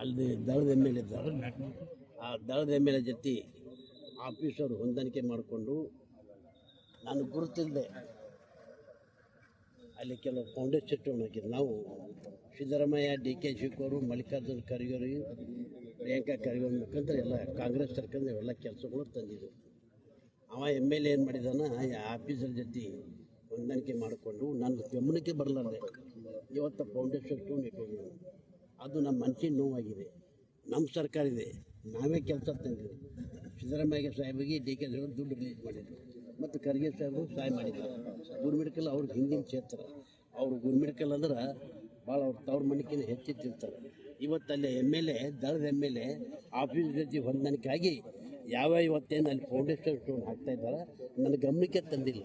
ಅಲ್ಲಿ ದಳದ M L ಇದ್ದಾರೆ. ಆ ದಳದ ಎಂ ಎಲ್ ಎ ಜೊತೆ ಆಫೀಸರ್ ಹೊಂದಾಣಿಕೆ ಮಾಡಿಕೊಂಡು ನಾನು ಗುರುತಿಲ್ಲದೆ ಅಲ್ಲಿ ಕೆಲವು ಫೌಂಡೇಶನ್ ಹಾಕಿದ್ರು ನಾವು ಸಿದ್ದರಾಮಯ್ಯ ಡಿ ಕೆ ಶಿವಕುಮಾರು ಮಲ್ಲಿಕಾರ್ಜುನ ಖರ್ಗೆ ಪ್ರಿಯಾಂಕಾ ಖರ್ಗೆ ಮುಖಾಂತರ ಎಲ್ಲ ಕಾಂಗ್ರೆಸ್ ಸರ್ಕಾರ ಎಲ್ಲ ಕೆಲಸಗಳು ತಂದಿದ್ದು ಅವ ಎಂ ಎಲ್ ಎ ಏನು ಮಾಡಿದಾನ? ಆಫೀಸರ್ ಜೊತೆ ಹೊಂದಾಣಿಕೆ ಮಾಡಿಕೊಂಡು ನನ್ನ ಗಮನಕ್ಕೆ ಬರಲಾರ್ದೆ. ಇವತ್ತು ಫೌಂಡೇಶನ್ ಸ್ಟೋನ್ ಇಟ್ಕೊಂಡು ಅದು ನಮ್ಮ ಮನಸ್ಸಿನ ನೋವಾಗಿದೆ. ನಮ್ಮ ಸರ್ಕಾರ ಇದೆ ನಾವೇ ಕೆಲಸ ತಂದಿದ್ವಿ ಸಿದ್ದರಾಮಯ್ಯ ಸಾಹೇಬಿಗೆ ಡಿ ಕೆ ದೇವರು ದುಡ್ಡು ರಿಲೀಸ್ ಮಾಡಿದ್ರು. ಮತ್ತು ಖರ್ಗೆ ಸಾಹೇಬರು ಸಹಾಯ ಮಾಡಿದ್ದಾರೆ ಗುರುಮಿಡ್ಕಲ್ ಅವ್ರ ಹಿಂದಿನ ಕ್ಷೇತ್ರ. ಅವರು ಗುರುಮಿಡ್ಕಲ್ ಅಂದ್ರೆ ಭಾಳ ಅವ್ರ ತವ್ರ ಮಣಿಕಿನ ಹೆಚ್ಚಿತ್ತಿರ್ತಾರೆ ಇವತ್ತು ಅಲ್ಲಿ ಎಂ ಎಲ್ ಎ ದಳದ ಎಂ ಎಲ್ ಎ ಆಫೀಸ್ ಜೊತೆ ಹೊಂದಾಣಿಕೆ ಆಗಿ ಯಾವ ಇವತ್ತೇನು ಅಲ್ಲಿ ಫೌಂಡೇಶನ್ ಸ್ಟೋನ್ ಹಾಕ್ತಾ ಇದ್ದಾರೆ, ನನ್ನ ಗಮನಕ್ಕೆ ತಂದಿಲ್ಲ.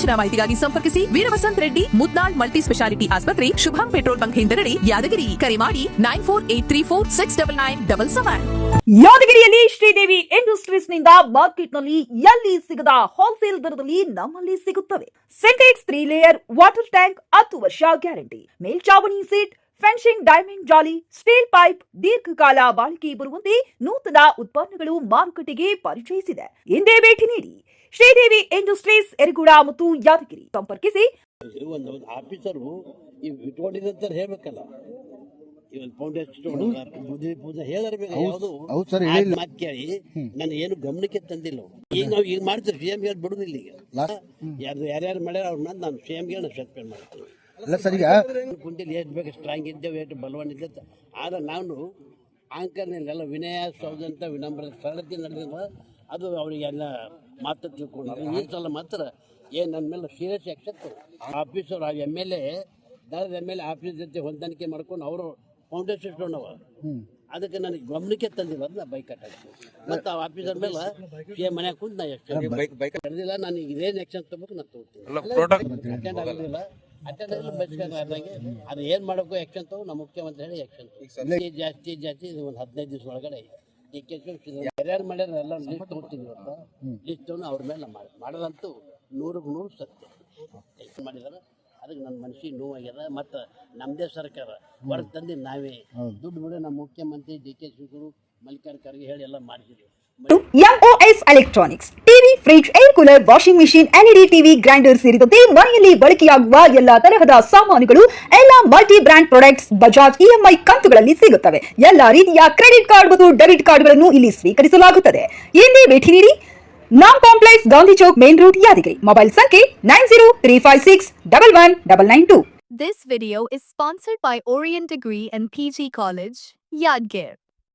ಹೆಚ್ಚಿನ ಮಾಹಿತಿಗಾಗಿ ಸಂಪರ್ಕಿಸಿ ವೀರವಸಂತ್ ರೆಡ್ಡಿ ಮುದ್ನಾಳ್ ಮಲ್ಟಿ ಸ್ಪೆಷಾಲಿಟಿ ಆಸ್ಪತ್ರೆ, ಶುಭಂ ಪೆಟ್ರೋಲ್ ಬಂಕ್ ಹಿಂದೆರಡೆ ಯಾದಗಿರಿ. ಕರೆ ಮಾಡಿ nine four eight three four six double nine double seven. ಯಾದಗಿರಿಯಲ್ಲಿ ಶ್ರೀದೇವಿ ಇಂಡಸ್ಟ್ರೀಸ್ನಿಂದ ಮಾರ್ಕೆಟ್ನಲ್ಲಿ ಎಲ್ಲಿ ಸಿಗದ ಹೋಲ್ಸೇಲ್ ದರದಲ್ಲಿ ನಮ್ಮಲ್ಲಿ ಸಿಗುತ್ತವೆ. Sintex three layer water tank ಹತ್ತು ವರ್ಷ ಗ್ಯಾರಂಟಿ. ಮೇಲ್ಚಾವಣಿ ಸೀಟ್ ಫೆನ್ಸಿಂಗ್ ಡೈಮಂಡ್ ಜಾಲಿ ಸ್ಟೀಲ್ ಪೈಪ್ ದೀರ್ಘಕಾಲ ಬಾಳಿಕೆ ಬರುವಂತೆ ನೂತನ ಉತ್ಪನ್ನಗಳು ಮಾರುಕಟ್ಟೆಗೆ ಪರಿಚಯಿಸಿದೆ. ಎಂದೇ ಭೇಟಿ ನೀಡಿ. ಶ್ರೀದೇವಿ ಇಂಡಸ್ಟ್ರೀಸ್ ಎರಿಗುಡ ಮತ್ತು ಯಾದಗಿರಿ ಸಂಪರ್ಕಿಸಿ. ಒಂದು ಒಂದು ಆಫೀಸರು ಇಟ್ಕೊಂಡಿದ್ದಂತ ಹೇಳ್ಬೇಕಲ್ಲ. ಇವನ್ ಫೌಂಡೇಶನ್ ಬುದ್ಧಿ ಪೂಜೆ ಹೇಳಿರ್ಬೇಕು ಯಾವುದು ಹೌದು ಸರ್, ಆ ಕೇಳಿ. ನಾನು ಏನು ಗಮನಕ್ಕೆ ತಂದಿಲ್ಲ ಈಗ ನಾವು ಈಗ ಮಾಡ್ತೀವಿ ಸಿ ಎಂ ಹೇಳಿ ಬಿಡುದಿಲ್ಲ ಈಗ. ಯಾರು ಯಾರ್ಯಾರು ಮಾಡ್ಯಾರ ಅವ್ರನ್ನ ನಾನು ಸಿ ಎಮ್ಗೆ ಹೇಳಿ ಸಸ್ಪೆಂಡ್ ಮಾಡ್ತೀನಿ. ಅಲ್ಲ ಸರ್ ಈಗ ಕುಂಟಿಲಿ ಎಷ್ಟು ಬೇಕು ಸ್ಟ್ರಾಂಗ್ ಇದ್ದೇವೆ ಎಷ್ಟು ಬಲವಾನ್ ಇದ್ದೆ ಆದ್ರೆ ನಾನು ಆಂಕರ್ನಲ್ಲೆಲ್ಲ ವಿನಯ ಸೌಜಂತ ವಿನಮ್ರ ಸರಳತೆ ನಡೆದಿಲ್ಲ. ಅದು ಅವರಿಗೆಲ್ಲ ಮಾತು ತಿಳ್ಕೊಂಡು ಈ ಸಲ ಮಾತ್ರ ಏನು ನನ್ನ ಮೇಲೆ ಸೀರಿಯಸ್ ಆಕ್ಷನ್ ಆಫೀಸರ್ ಆ ಎಂ ಎಲ್ ಎ ದಾರದ ಎಂ ಎಲ್ ಎ ಆಫೀಸ್ ಜೊತೆ ಹೊಂದಾಣಿಕೆ ಮಾಡ್ಕೊಂಡು ಅವರು ಫೌಂಡೇಶನ್ ಇಟ್ಕೊಂಡವ. ಅದಕ್ಕೆ ನನಗೆ ಗಮನಕ್ಕೆ ತಂದಿಲ್ಲ ಅದನ್ನ ಬೈಕ್ ಹಾಕ್ತೀನಿ ಮತ್ತು ಆ ಆಫೀಸರ್ ಮೇಲೆ ಸಿ ಎಂ ಮನ್ಯಾಗ ಕುಂತು ನಾ ಎಷ್ಟು ಕರೆದಿಲ್ಲ ನಾನು ಈಗ ಇದೇನು ಆ್ಯಕ್ಷನ್ ತಗೋಬೇಕು ನಾನು ತಗೋತೀನಿ. ಅಟೆಂಡ್ ಆಗಲಿಲ್ಲ ಅಟೆಂಡ್ ಆಗಲಿ ಅದು ಏನು ಮಾಡಬೇಕು ಆಕ್ಷನ್ ತಗೋ ನಮ್ಮ ಮುಖ್ಯಮಂತ್ರಿ ಹೇಳಿ ಆಕ್ಷನ್ ತಗೋ. ಜಾಸ್ತಿ ಜಾಸ್ತಿ ಇದು ಒಂದು ಹದಿನೈದು ದಿವಸ ಒಳಗಡೆ. ಡಿ ಕೆ ಯಾರ್ಯಾರು ಮಾಡ್ಯಾರ ಎಲ್ಲ ಲಿಸ್ಟ್ ತಗೋತೀನಿ ಇವತ್ತು ಲಿಸ್ಟನ್ನು ಅವ್ರ ಮೇಲೆ ಮಾಡಿ ಮಾಡೋದಂತೂ ನೂರಕ್ಕೆ ನೂರು ಸತ್ಯ. ಎಷ್ಟು ಮಾಡಿದಾರೆ. ಅದಕ್ಕೆ ನನ್ನ ಮನಸ್ಸಿಗೆ ನೋವಾಗ್ಯದ. ಮತ್ತು ನಮ್ಮದೇ ಸರ್ಕಾರ ಹೊರಗೆ ತಂದು ನಾವೇ. ದುಡ್ಡು ಬಿಡು ನಮ್ಮ ಮುಖ್ಯಮಂತ್ರಿ ಡಿ ಕೆ ಶಿವಗುರು ಮಲ್ಲಿಕಾರ್ಜುನ ಖರ್ಗೆ ಹೇಳಿ ಎಲ್ಲ ಮಾಡಿದ್ದೀವಿ MOS electronics fridge, air cooler, washing machine LED TV, grinder ಸೇರಿದಂತೆ ಮನೆಯಲ್ಲಿ ಬಳಕೆಯಾಗುವ ಎಲ್ಲಾ ತರಹದ ಸಾಮಾನುಗಳು, ಎಲ್ಲಾ multi brand products Bajaj EMI ಕಂತುಗಳಲ್ಲಿ ಸಿಗುತ್ತವೆ. ಎಲ್ಲಾ ರೀತಿಯ ಕ್ರೆಡಿಟ್ ಕಾರ್ಡ್ ಮತ್ತು ಡೆಬಿಟ್ ಕಾರ್ಡ್ಗಳನ್ನು ಇಲ್ಲಿ ಸ್ವೀಕರಿಸಲಾಗುತ್ತದೆ. ಇಲ್ಲಿ ಭೇಟಿ ನೀಡಿ ನಾಮ್ complex, Gandhi Chowk, main road, Yadgiri. Mobile ಸಂಖ್ಯೆ nine zero three five six double one double nine two. This video is sponsored by Orient Degree and PG college Yadgir.